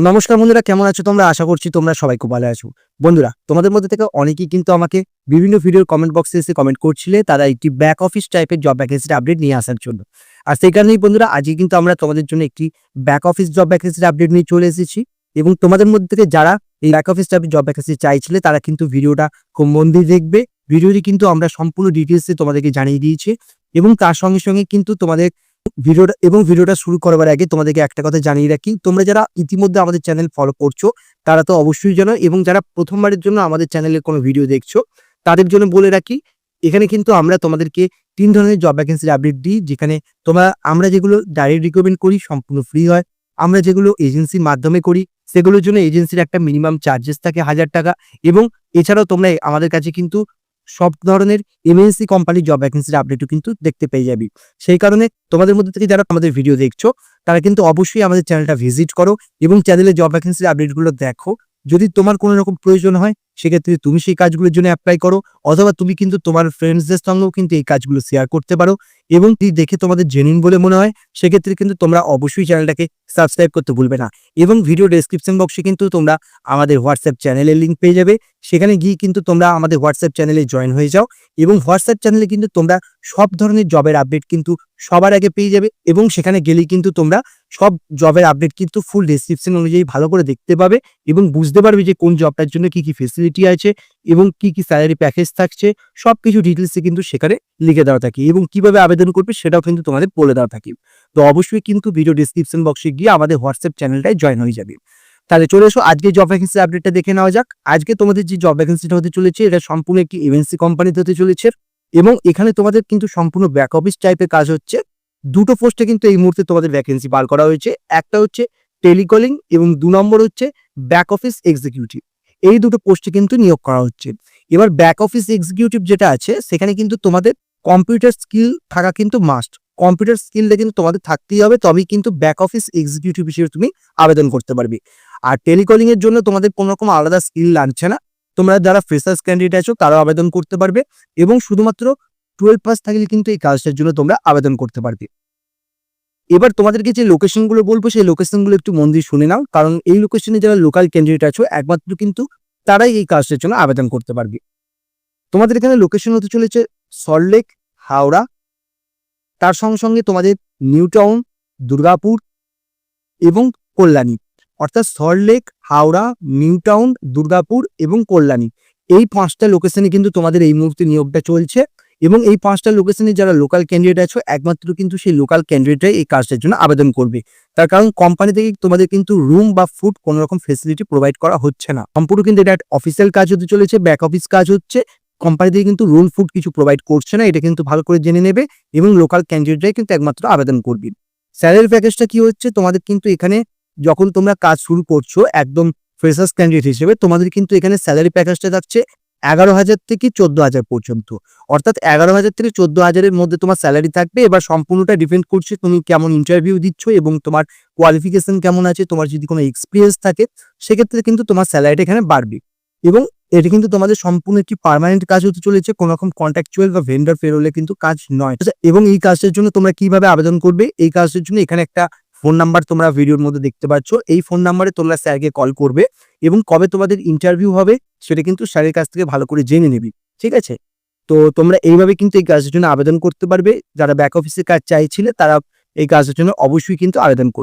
তো নমস্কার বন্ধুরা, কেমন আছো তোমরা? আশা করছি তোমরা সবাই খুব ভালো আছো। বন্ধুরা, তোমাদের মধ্যে থেকে অনেকেই কিন্তু আমাকে বিভিন্ন ভিডিওর কমেন্ট বক্সে এসে কমেন্ট করছিলে, তারা একটি ব্যাক অফিস টাইপের জব ভ্যাকেন্সির আপডেট নিয়ে আসার জন্য। আর সেই কারণেই বন্ধুরা, আজকে কিন্তু আমরা তোমাদের জন্য একটি ব্যাক অফিস জব ভ্যাকেন্সির আপডেট নিয়ে চলে এসেছি। এবং তোমাদের মধ্যে থেকে যারা এই ব্যাক অফিস টাইপের জব ভ্যাকেন্সি চাইছিলে, তারা কিন্তু ভিডিওটা খুব মন দিয়ে দেখবে। ভিডিওটি কিন্তু আমরা সম্পূর্ণ ডিটেলসে তোমাদেরকে জানিয়ে দিয়েছি। এবং তার সঙ্গে সঙ্গে কিন্তু তোমাদের ভিডিওটা, এবং ভিডিওটা শুরু করবার আগে তোমাদেরকে একটা কথা জানিয়ে রাখি। তোমরা যারা ইতিমধ্যে আমাদের চ্যানেল ফলো করছ, তারা তো অবশ্যই জানো, এবং যারা প্রথমবারের জন্য আমাদের চ্যানেলের কোনো ভিডিও দেখছ, তাদের জন্য বলে রাখি, এখানে কিন্তু আমরা তোমাদেরকে তিন ধরনের জব ভ্যাকেন্সির আপডেট দিই, যেখানে তোমরা, আমরা যেগুলো ডাইরেক্ট রিকমেন্ড করি, সম্পূর্ণ ফ্রি হয়। আমরা যেগুলো এজেন্সির মাধ্যমে করি, সেগুলোর জন্য এজেন্সির একটা মিনিমাম চার্জেস থাকে হাজার টাকা, এবং এছাড়াও তোমরা আমাদের কাছে কিন্তু সব ধরনের এমএনসি কোম্পানির জব ভ্যাকেন্সির আপডেটও কিন্তু দেখতে পেয়ে যাবি। সেই কারণে তোমাদের মধ্যে থেকে যারা আমাদের ভিডিও দেখছ, তারা কিন্তু অবশ্যই আমাদের চ্যানেলটা ভিজিট করো এবং চ্যানেলে জব ভ্যাকেন্সির আপডেটগুলো দেখো। যদি তোমার কোনো রকম প্রয়োজন হয়, সেক্ষেত্রে তুমি সেই কাজগুলোর জন্য অ্যাপ্লাই করো, অথবা তুমি কিন্তু তোমার ফ্রেন্ডসদের সঙ্গেও কিন্তু এই কাজগুলো শেয়ার করতে পারো এবং দেখে তোমাদের জেনুইন বলে মনে হয়, সেক্ষেত্রে কিন্তু তোমরা অবশ্যই চ্যানেলটাকে সাবস্ক্রাইব করতে ভুলবে না এবং ভিডিও ডেসক্রিপশন বক্সে কিন্তু তোমরা আমাদের হোয়াটসঅ্যাপ চ্যানেলের লিঙ্ক পেয়ে যাবে। সেখানে গিয়ে কিন্তু তোমরা আমাদের হোয়াটসঅ্যাপ চ্যানেলে জয়েন হয়ে যাও এবং হোয়াটসঅ্যাপ চ্যানেলে কিন্তু তোমরা সব ধরনের জবের আপডেট কিন্তু সবার আগে পেয়ে যাবে এবং সেখানে গেলেই কিন্তু তোমরা সব জবের আপডেট কিন্তু ফুল ডেসক্রিপশন অনুযায়ী ভালো করে দেখতে পাবে এবং বুঝতে পারবে যে কোন জবটার জন্য কি কি ফেসিলিটি আছে এবং কি কি স্যালারি প্যাকেজ থাকছে। সব কিছু ডিটেলসে কিন্তু সেখানে লিখে দেওয়া থাকে এবং কীভাবে আবেদন করবে সেটাও কিন্তু তোমাদের বলে দেওয়া থাকে। তো অবশ্যই কিন্তু ভিডিও ডেসক্রিপশন বক্সে গিয়ে আমাদের হোয়াটসঅ্যাপ চ্যানেলটায় জয়েন হয়ে যাবে। তাহলে চলে এসো, আজকে জব ভ্যাকেন্সি আপডেটটা দেখে নেওয়া যাক। আজকে তোমাদের যে জব ভ্যাকেন্সিটা হতে চলেছে, এটা সম্পূর্ণ একটি এমএনসি কোম্পানিতে হতে চলেছে এবং এখানে তোমাদের কিন্তু সম্পূর্ণ ব্যাক অফিস টাইপের কাজ হচ্ছে। দুটো পোস্টে কিন্তু এই মুহূর্তে তোমাদের ভ্যাকেন্সি বার করা হয়েছে। একটা হচ্ছে টেলিকলিং এবং দু নম্বর হচ্ছে ব্যাক অফিস এক্সিকিউটিভ এই দুটো পোস্টে কিন্তু নিয়োগ করা হচ্ছে। এবার ব্যাক অফিস এক্সিকিউটিভ যেটা আছে, সেখানে কিন্তু তোমাদের কম্পিউটার স্কিল থাকা কিন্তু মাস্ট কম্পিউটার স্কিলটা কিন্তু তোমাদের থাকতেই হবে, তবেই কিন্তু ব্যাক অফিস এক্সিকিউটিভ হিসেবে তুমি আবেদন করতে পারবে। আর টেলিকলিং এর জন্য তোমাদের কোনো রকম আলাদা স্কিল লাগছে না। তোমরা যারা ফ্রেশার্স ক্যান্ডিডেট আছো, তারাও আবেদন করতে পারবে। এবং শুধুমাত্র টুয়েলভ পাস থাকলে কিন্তু এই কাজটার জন্য তোমরা আবেদন করতে পারবে। এবার তোমাদেরকে যে লোকেশনগুলো বলব, সেই লোকেশনগুলো একটু মন দিয়ে শুনে নাও। কারণ এই লোকেশনে যারা লোকাল ক্যান্ডিডেট আছো, একমাত্র কিন্তু তারাই এই কাজটার জন্য আবেদন করতে পারবে। তোমাদের এখানে লোকেশন হতে চলেছে সল্টলেক হাওড়া। তার সঙ্গে সঙ্গে তোমাদের নিউ টাউন দুর্গাপুর এবং কল্যাণী। অর্থাৎ Salt Lake Howrah new town Durgapur এবং কল্যাণী। এই পাঁচটা লোকেশনে কিন্তু তোমাদের এই মুহূর্তে নিয়োগটা চলছে। এবং এই পাঁচটা লোকেশনে যারা লোকাল ক্যান্ডিডেট আছো, একমাত্র কিন্তু সেই লোকাল ক্যান্ডিডেটরাই এই কাজটার জন্য আবেদন করবে। তার কারণ কোম্পানি থেকে তোমাদের কিন্তু রুম বা ফুড কোনো রকম ফেসিলিটি প্রোভাইড করা হচ্ছে না। সম্পূর্ণ কিন্তু এটা অফিসিয়াল কাজ হতে চলেছে ব্যাক অফিস কাজ হচ্ছে। কোম্পানি থেকে কিন্তু রুম ফুড কিছু প্রোভাইড করছে না, এটা কিন্তু ভালো করে জেনে নেবে এবং লোকাল ক্যান্ডিডেটরাই কিন্তু একমাত্র আবেদন করবে। স্যালারি প্যাকেজটা কি হচ্ছে? তোমাদের কিন্তু এখানে যখন তোমরা কাজ শুরু করছ, একদম ফ্রেশার্স ক্যান্ডিডেট হিসেবে, তোমাদের কিন্তু এখানে স্যালারি প্যাকেজটা থাকছে এগারো হাজার থেকে চোদ্দ হাজার পর্যন্ত। অর্থাৎ এগারো হাজার থেকে চোদ্দ হাজারের মধ্যে তোমার স্যালারি থাকবে। এবার সম্পূর্ণটা ডিপেন্ড করছে তুমি কেমন ইন্টারভিউ দিচ্ছ এবং তোমার কোয়ালিফিকেশন কেমন আছে তোমার যদি কোনো এক্সপিরিয়েন্স থাকে সেক্ষেত্রে কিন্তু তোমার স্যালারিটা এখানে বাড়বে। এবং এটা কিন্তু তোমাদের সম্পূর্ণ একটি পার্মানেন্ট কাজ হতে চলেছে কোনো রকম কন্ট্রাকচুয়াল বা ভেন্ডার ফেরোলে কিন্তু কাজ নয়। আচ্ছা, এবং এই কাজটার জন্য তোমরা কীভাবে আবেদন করবে? এই কাজটার জন্য এখানে একটা ফোন নাম্বার তোমরা ভিডিওর মধ্যে দেখতে পাচ্ছ। এই ফোন নাম্বারে তোমরা স্যারকে কল করবে এবং কবে তোমাদের ইন্টারভিউ হবে সেটা কিন্তু স্যারের কাছ থেকে ভালো করে জেনে নেবে, ঠিক আছে? তো তোমরা এইভাবে কিন্তু এই কাজের জন্য আবেদন করতে পারবে। যারা ব্যাক অফিসের কাজ চাইছিলে তারা এই কাজের জন্য অবশ্যই কিন্তু আবেদন করবে।